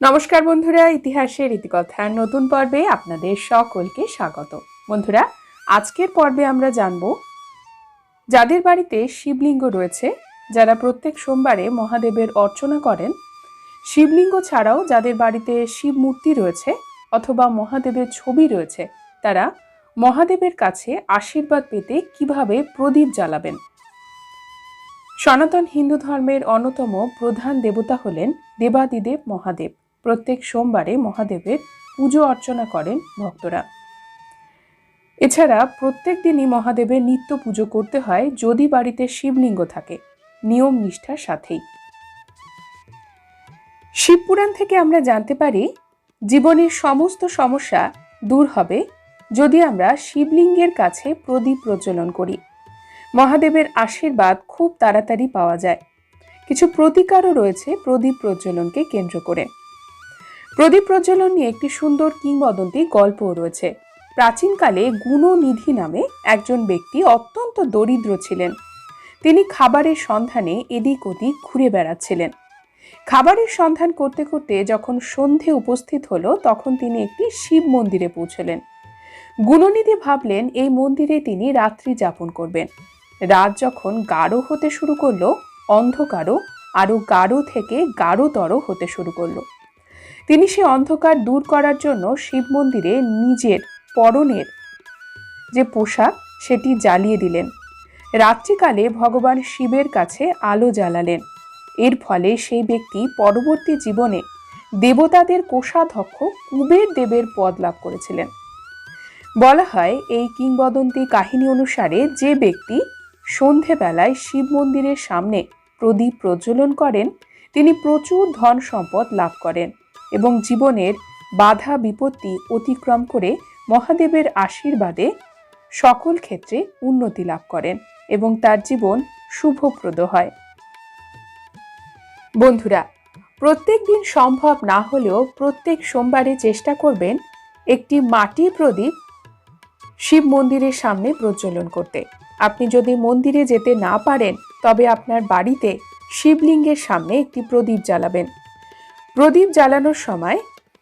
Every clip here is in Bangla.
নমস্কার বন্ধুরা, ইতিহাসের ইতিকথার নতুন পর্বে আপনাদের সকলকে স্বাগত। বন্ধুরা, আজকের পর্বে আমরা জানব, যাদের বাড়িতে শিবলিঙ্গ রয়েছে, যারা প্রত্যেক সোমবারে মহাদেবের অর্চনা করেন, শিবলিঙ্গ ছাড়াও যাদের বাড়িতে শিব মূর্তি রয়েছে অথবা মহাদেবের ছবি রয়েছে, তারা মহাদেবের কাছে আশীর্বাদ পেতে কীভাবে প্রদীপ জ্বালাবেন? সনাতন হিন্দু ধর্মের অন্যতম প্রধান দেবতা হলেন দেবাদিদেব মহাদেব। প্রত্যেক সোমবারে মহাদেবের পুজো অর্চনা করেন ভক্তরা। এছাড়া প্রত্যেক দিনই মহাদেবের নিত্য পুজো করতে হয় যদি বাড়িতে শিবলিঙ্গ থাকে। নিয়ম নিষ্ঠার সাথেই। শিবপুরাণ থেকে আমরা জানতে পারি, জীবনের সমস্ত সমস্যা দূর হবে যদি আমরা শিবলিঙ্গের কাছে প্রদীপ প্রজ্বলন করি। মহাদেবের আশীর্বাদ খুব তাড়াতাড়ি পাওয়া যায়। কিছু প্রতিকারও রয়েছে প্রদীপ প্রজ্বলনকে কেন্দ্র করে। প্রদীপ প্রজ্বলন নিয়ে একটি সুন্দর কিংবদন্তি গল্পও রয়েছে। প্রাচীনকালে গুণনিধি নামে একজন ব্যক্তি অত্যন্ত দরিদ্র ছিলেন। তিনি খাবারের সন্ধানে এদিক ওদিক ঘুরে বেড়াচ্ছিলেন। খাবারের সন্ধান করতে করতে যখন সন্ধে উপস্থিত হলো, তখন তিনি একটি শিব মন্দিরে পৌঁছলেন। গুণনিধি ভাবলেন, এই মন্দিরে তিনি রাত্রি যাপন করবেন। রাত যখন গাঢ় হতে শুরু করল, অন্ধকারও আরও গাঢ় থেকে গাঢ়তর হতে শুরু করল। তিনি সে অন্ধকার দূর করার জন্য শিব মন্দিরে নিজের পরনের যে পোশাক, সেটি জ্বালিয়ে দিলেন। রাত্রিকালে ভগবান শিবের কাছে আলো জ্বালালেন। এর ফলে সেই ব্যক্তি পরবর্তী জীবনে দেবতাদের কোষাধ্যক্ষ কুবের দেবের পদ লাভ করেছিলেন। বলা হয়, এই কিংবদন্তি কাহিনী অনুসারে যে ব্যক্তি সন্ধেবেলায় শিব মন্দিরের সামনে প্রদীপ প্রজ্বলন করেন, তিনি প্রচুর ধন সম্পদ লাভ করেন। এবং জীবনের বাধা বিপত্তি অতিক্রম করে মহাদেবের আশীর্বাদে সকল ক্ষেত্রে উন্নতি লাভ করেন এবং তার জীবন শুভপ্রদ হয়। বন্ধুরা, প্রত্যেক দিন সম্ভব না হলেও প্রত্যেক সোমবারে চেষ্টা করবেন একটি মাটি প্রদীপ শিব মন্দিরের সামনে প্রজ্বলন করতে। আপনি যদি মন্দিরে যেতে না পারেন, তবে আপনার বাড়িতে শিবলিঙ্গের সামনে একটি প্রদীপ জ্বালাবেন। প্রদীপ জ্বালানোর সময়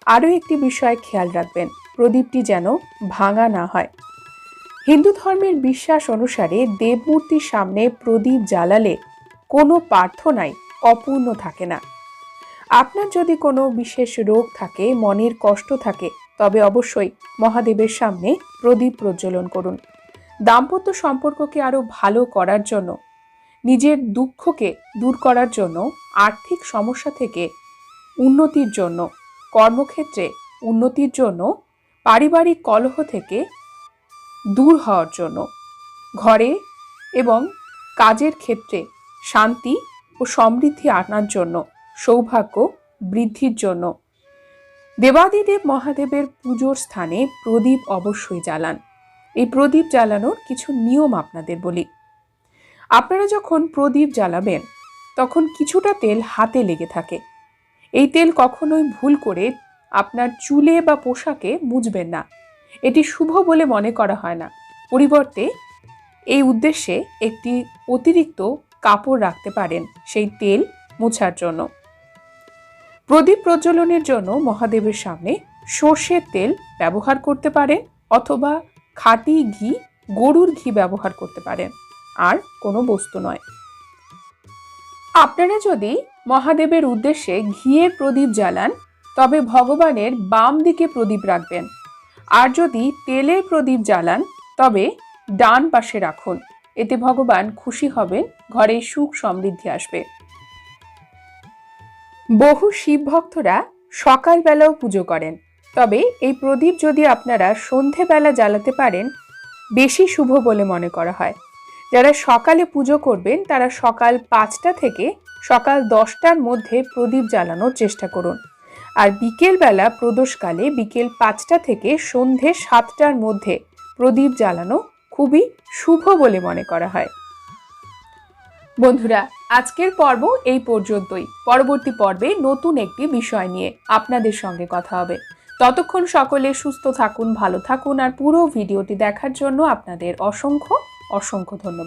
আরও একটি বিষয় খেয়াল রাখবেন, প্রদীপটি যেন ভাঙা না হয়। হিন্দু ধর্মের বিশ্বাস অনুসারে দেবমূর্তির সামনে প্রদীপ জ্বালালে কোনো প্রার্থনাই অপূর্ণ থাকে না। আপনার যদি কোনো বিশেষ রোগ থাকে, মনের কষ্ট থাকে, তবে অবশ্যই মহাদেবের সামনে প্রদীপ প্রজ্বলন করুন। দাম্পত্য সম্পর্ককে আরও ভালো করার জন্য, নিজের দুঃখকে দূর করার জন্য আর্থিক সমস্যা থেকে উন্নতির জন্য, কর্মক্ষেত্রে উন্নতির জন্য, পারিবারিক কলহ থেকে দূর হওয়ার জন্য, ঘরে এবং কাজের ক্ষেত্রে শান্তি ও সমৃদ্ধি আনার জন্য, সৌভাগ্য বৃদ্ধির জন্য। দেবাদিদেব মহাদেবের পুজোর স্থানে প্রদীপ অবশ্যই জ্বালান। এই প্রদীপ জ্বালানোর কিছু নিয়ম আপনাদের বলি। আপনারা যখন প্রদীপ জ্বালাবেন, তখন কিছুটা তেল হাতে লেগে থাকে। এই তেল কখনোই ভুল করে আপনার চুলে বা পোশাকে মুছবেন না। এটি শুভ বলে মনে করা হয় না। পরিবর্তে, এই উদ্দেশ্যে একটি অতিরিক্ত কাপড় রাখতে পারেন সেই তেল মোছার জন্য। প্রদীপ প্রজ্বলনের জন্য মহাদেবের সামনে সর্ষের তেল ব্যবহার করতে পারেন অথবা খাঁটি ঘি, গরুর ঘি ব্যবহার করতে পারেন। আর কোনো বস্তু নয়। আপনারা যদি মহাদেবের উদ্দেশ্যে ঘিয়ের প্রদীপ জ্বালান, তবে ভগবানের বাম দিকে প্রদীপ রাখবেন। আর যদি তেলের প্রদীপ জ্বালান, তবে ডান পাশে রাখুন। এতে ভগবান খুশি হবেন, ঘরে সুখ সমৃদ্ধি আসবে। বহু শিব ভক্তরা সকালবেলাও পুজো করেন, তবে এই প্রদীপ যদি আপনারা সন্ধেবেলা জ্বালাতে পারেন, বেশি শুভ বলে মনে করা হয়। যারা সকালে পুজো করবেন, তারা সকাল পাঁচটা থেকে সকাল দশটার মধ্যে প্রদীপ জ্বালানোর চেষ্টা করুন। আর বিকেলবেলা প্রদোষকালে বিকেল পাঁচটা থেকে সন্ধে সাতটার মধ্যে প্রদীপ জ্বালানো খুবই শুভ বলে মনে করা হয়। বন্ধুরা, আজকের পর্ব এই পর্যন্তই। পরবর্তী পর্বে নতুন একটি বিষয় নিয়ে আপনাদের সঙ্গে কথা হবে। ততক্ষণ সকলে সুস্থ থাকুন, ভালো থাকুন, আর পুরো ভিডিওটি দেখার জন্য আপনাদের অসংখ্য অসংখ্য ধন্যবাদ।